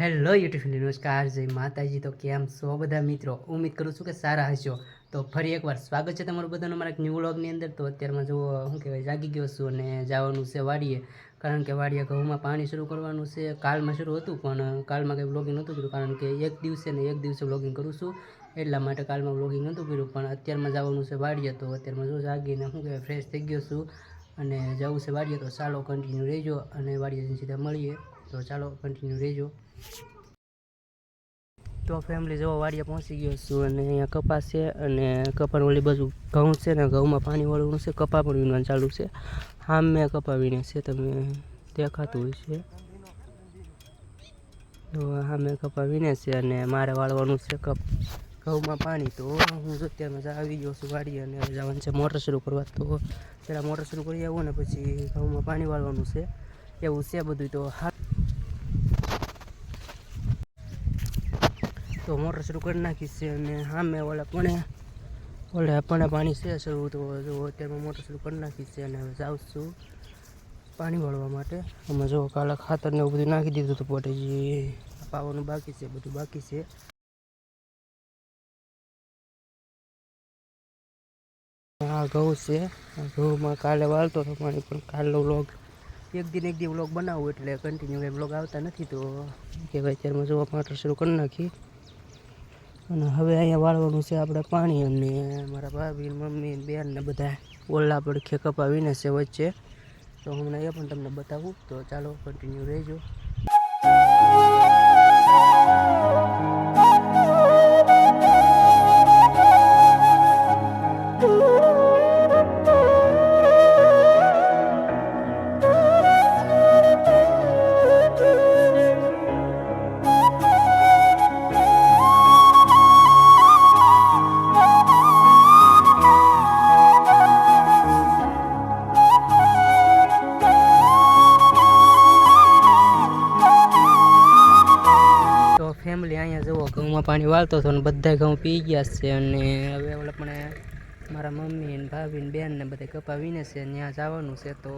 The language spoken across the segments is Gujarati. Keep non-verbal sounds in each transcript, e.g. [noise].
હેલો યુટ્યુબ નમસ્કાર, જય માતાજી. તો કેમ છો બધા મિત્રો? ઉમ્મીદ કરું છું કે સારા હશો. તો ફરી એકવાર સ્વાગત છે તમારું બધાનું મારા ન્યૂ વ્લોગની અંદર. તો અત્યારમાં જો શું કહેવાય, જાગી ગયો છું અને જવાનું છે વાડીએ. કારણ કે વાડીએ ઘઉંમાં પાણી શરૂ કરવાનું છે. કાલમાં શરૂ હતું, પણ કાલમાં કંઈ વ્લોગિંગ નહોતું કર્યું. કારણ કે એક દિવસે ને એક દિવસે વ્લોગિંગ કરું છું. એટલા માટે કાલમાં વ્લોગિંગ નહોતું કર્યું, પણ અત્યારમાં જવાનું છે વાડીએ. તો અત્યારમાં જો જાગીને, શું કહેવાય ફ્રેશ થઈ ગયો છું. અને જવું છે વાડીએ, તો ચાલો કન્ટિન્યુ રહેજો અને વાડીએ સીધા મળીએ. તો ચાલો કન્ટિન્યુ રહેજો તો ફેમિલી જોવા વાડીએ પહોંચી ગયો છું અને અહીંયા કપાસ છે અને કપાસ ઓલી બાજુ ઘઉં છે ને ઘઉંમાં પાણી વાળવાનું છે, કપા પણ વીણવાનું ચાલુ છે. આમ મેં કપા વીણે છે, તમે દેખાતું હોય છે. તો આમે કપા વીણે છે અને મારે વાળવાનું છે કપ. ઘઉંમાં પાણી તો હું અત્યારે અત્યારમાં આવી ગયો છું વાડી અને જવાનું છે મોટર શરૂ કરવા. તો પહેલાં મોટર શરૂ કરી આવું ને પછી ઘઉંમાં પાણી વાળવાનું છે. એવું છે બધું તો હા તો મોટર શરૂ કરી નાખી છે અને સામે ઓલા પણ ઓલે પણ પાણી છે શરૂ તો જો અત્યારમાં મોટર શરૂ કરી નાખી છે અને હવે જાઉં છું પાણી વાળવા માટે. અમે જો કાલે ખાતર ને એવું બધું નાખી દીધું હતું પોટેજી પાવાનું બાકી છે બધું બાકી છે. આ ઘઉં છે. ઘઉંમાં કાલે વાળતો હતો પાણી પણ કાલનો વ્લોગ એક દિન એક દિવસ વ્લોગ બનાવું એટલે કન્ટિન્યુ એ વ્લોગ આવતા નથી તો કહેવાય અત્યારમાં જોવા મોટર શરૂ કરી નાખી. અને હવે અહીંયા વાળવાનું છે આપણે પાણી અને મારા ભાભી મમ્મી બેન ને બધા ઓલા પડખે કપાવીને છે વચ્ચે. તો હમણાં એ પણ તમને બતાવું. તો ચાલો કન્ટિન્યુ રહેજો. ફેમિલી અહીંયા જુઓ ઘઉંમાં પાણી વાળતો હતો ને બધા ઘઉં પી ગયા છે અને હવે આપણે પણ મારા મમ્મી ને ભાભી ને બેન ને બધા કપા વીને છે ત્યાં જવાનું છે તો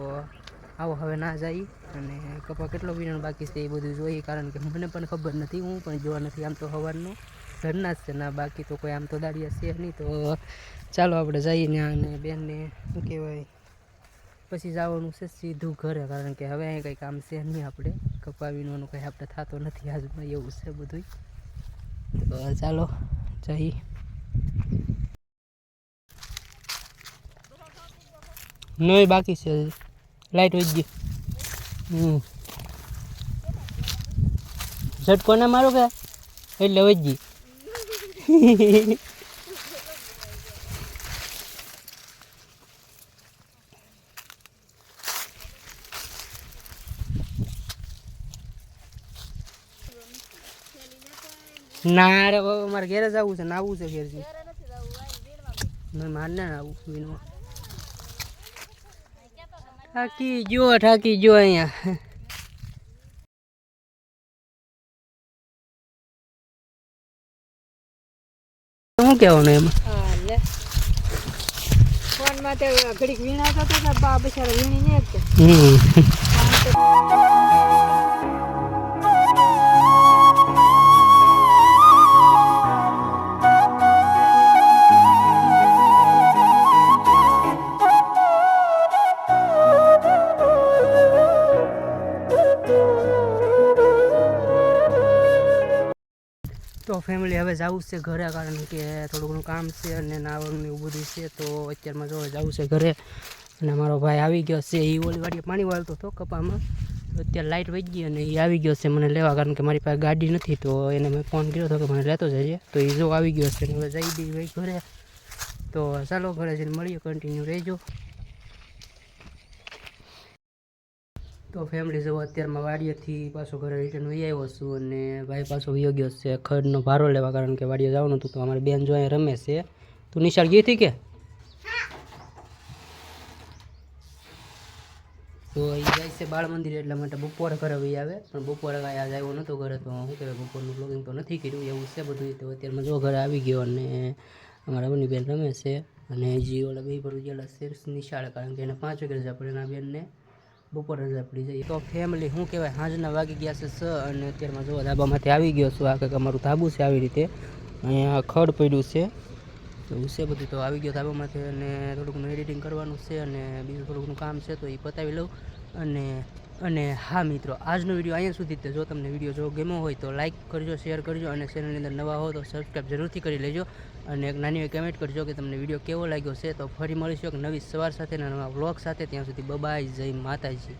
આવો હવે ના જાય. અને કપા કેટલો વીણવાનું બાકી છે એ બધું જોઈએ કારણ કે મને પણ ખબર નથી, હું પણ જોવા નથી આમ તો સવારનું ઘરના જ છે ના બાકી તો કોઈ આમ તો દાડિયા છે નહીં તો ચાલો આપણે જઈએ ત્યાં અને બેનને શું કહેવાય પછી જવાનું છે સીધું ઘરે, કારણ કે હવે અહીં કંઈ કામ છે નહીં આપણે. કપાવીનું કંઈ આપણે થતો નથી આજમાં, એવું છે બધું તો ચાલો જઈ નહીં બાકી છે. લાઈટ વહી ગઈ. હમ. ઝટકો ના મારો કે? એટલે વહી ગઈ. [laughs] ના રે મારે ઘેરે જ આવવું છે નાવું છે ઘેરથી. મેં માર ને આવું વિનો થાકી જો થાકી જો અહીંયા. શું કહેવાનું એમાં? ફોનમાં તે ઘડીક વીણાતા હતા બા બિચારા વીણી ને તો ફેમિલી હવે જવું છે ઘરે, કારણ કે થોડું ઘણું કામ છે અને નાવાનું એવું બધું છે, તો અત્યારમાં જો જવું છે ઘરે. અને મારો ભાઈ આવી ગયો છે એ ઓલી વાડીએ પાણી વાળતો હતો કપામાં. અત્યારે લાઇટ વહી ગઈ અને એ આવી ગયો છે મને લેવા, કારણ કે મારી પાસે ગાડી નથી, તો એને મેં ફોન કર્યો હતો કે મને લેતો જજે. તો એ જો આવી ગયો છે અને હવે જઈ દઈ ભાઈ ઘરે. તો ચાલો, ઘરે જઈને મળીએ કન્ટિન્યુ રહેજો. તો ફેમિલી જેવો અત્યારમાં વાડીએથી પાછો ઘરે રિટર્ન વહી આવ્યો છું અને ભાઈ પાછો વયો ગયો છે. ખડનો ભારો લેવા કારણ કે વાડીએ જવાનું હતું તો અમારી બેન જો અહીંયા રમે છે. તું નિશાળ ગઈ હતી કે? તો એ જાય છે બાળ મંદિર એટલા માટે બપોરે ઘરે વહી આવે. પણ બપોરે કાંઈ આજ આવ્યો નહોતો ઘરે તો શું કહેવાય, બપોરનું બ્લોગિંગ તો નથી કર્યું, એવું છે બધું તો અત્યારમાં જો ઘરે આવી ગયો અને અમારા બની બેન રમે છે. અને હજી ઓલા બે પર ગયેલા છે નિશાળે, કારણ કે એને પાંચ વાગે રજા આપણે એના બેનને બપોર રજા પડી જાય. તો ફેમિલી શું કહેવાય? સાંજના વાગી ગયા છે સ અને અત્યારમાં જોવા ધાબામાંથી આવી ગયો છું. આ કંઈક અમારું ધાબુ છે આવી રીતે. અહીંયા ખડ પડ્યું છે. તો છે બધું. તો આવી ગયો ધાબામાંથી અને થોડુંક એડિટિંગ કરવાનું છે અને બીજું થોડુંકનું કામ છે તો એ પતાવી લઉં. અને અને હા મિત્રો, આજનો વીડિયો અહીંયા સુધી જ જો તમને વીડિયો જો ગમ્યો હોય તો લાઇક કરજો શેર કરજો અને ચેનલની અંદર નવા હો તો સબસ્ક્રાઈબ જરૂરથી કરી લેજો. અને એક નાની કમેન્ટ કરજો કે તમને વીડિયો કેવો લાગ્યો છે તો ફરી મળીશું એક નવી સવાર સાથે નવા વ્લોગ સાથે. ત્યાં સુધી બબાય જય માતાજી.